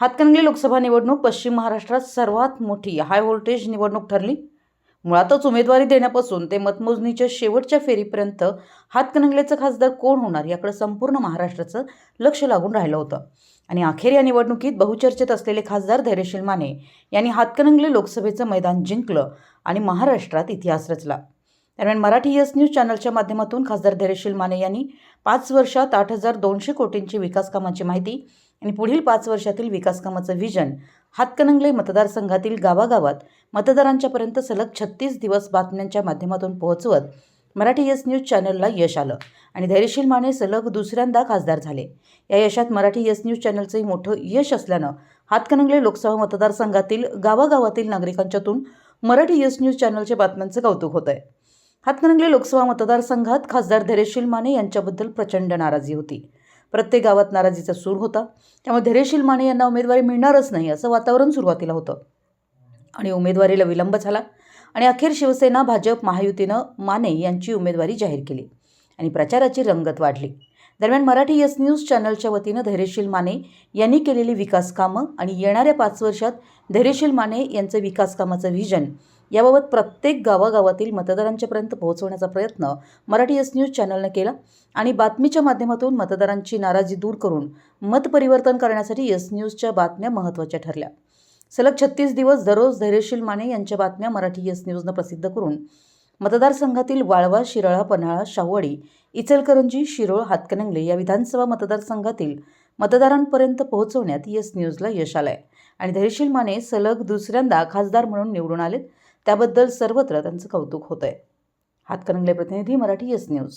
हातकणंगले लोकसभा निवडणूक पश्चिम महाराष्ट्रात सर्वात मोठी हाय व्होल्टेज निवडणूक ठरली. मुळातच उमेदवारी देण्यापासून ते मतमोजणीच्या शेवटच्या फेरीपर्यंत हातकणंगलेचं खासदार कोण होणार याकडे संपूर्ण महाराष्ट्राचं लक्ष लागून राहिलं होतं. आणि अखेर या निवडणुकीत बहुचर्चेत असलेले खासदार धैर्यशील माने यांनी हातकणंगले लोकसभेचं मैदान जिंकलं आणि महाराष्ट्रात इतिहास रचला. दरम्यान मराठी यस न्यूज चॅनलच्या माध्यमातून खासदार धैर्यशील माने यांनी पाच वर्षात आठ हजार दोनशे कोटींची विकास कामाची माहिती आणि पुढील पाच वर्षातील विकास कामाचं व्हिजन हातकणंगले मतदारसंघातील गावागावात मतदारांच्यापर्यंत सलग छत्तीस दिवस बातम्यांच्या माध्यमातून पोहोचवत मराठी यस न्यूज चॅनलला यश आलं आणि धैर्यशील माने सलग दुसऱ्यांदा खासदार झाले. या यशात मराठी यस न्यूज चॅनलचंही मोठं यश असल्यानं हातकणंगले लोकसभा मतदारसंघातील गावागावातील नागरिकांच्यातून मराठी यस न्यूज चॅनलच्या बातम्यांचं कौतुक होत आहे हातकणंगले लोकसभा मतदारसंघात खासदार धैर्यशील माने यांच्याबद्दल प्रचंड नाराजी होती. प्रत्येक गावात नाराजीचा सूर होता. त्यामुळे धैर्यशील माने यांना उमेदवारी मिळणारच नाही असं वातावरण सुरुवातीला होतं. आणि उमेदवारीला विलंब झाला आणि अखेर शिवसेना भाजप महायुतीनं माने यांची उमेदवारी जाहीर केली आणि प्रचाराची रंगत वाढली. दरम्यान मराठी यस न्यूज चॅनलच्या वतीनं धैर्यशील माने यांनी केलेली विकास कामं आणि येणाऱ्या पाच वर्षात धैर्यशील माने यांचं विकास कामाचं व्हिजन याबाबत प्रत्येक गावागावातील मतदारांच्यापर्यंत पोहोचवण्याचा प्रयत्न मराठी यस न्यूज चॅनलनं केला आणि बातमीच्या माध्यमातून मतदारांची नाराजी दूर करून मतपरिवर्तन करण्यासाठी एस न्यूजच्या बातम्या महत्त्वाच्या ठरल्या. सलग छत्तीस दिवस दररोज धैर्यशील माने यांच्या बातम्या मराठी एस न्यूजनं प्रसिद्ध करून मतदारसंघातील वाळवा शिराळा पन्हाळा शाहवाडी इचलकरंजी शिरोळ हातकणंगले या विधानसभा मतदारसंघातील मतदारांपर्यंत पोहोचवण्यात येस न्यूजला यश आलंय. आणि धैर्यशील माने सलग दुसऱ्यांदा खासदार म्हणून निवडून आलेत. त्याबद्दल सर्वत्र त्यांचं कौतुक होतं आहे हातकणंगले प्रतिनिधी मराठी यस न्यूज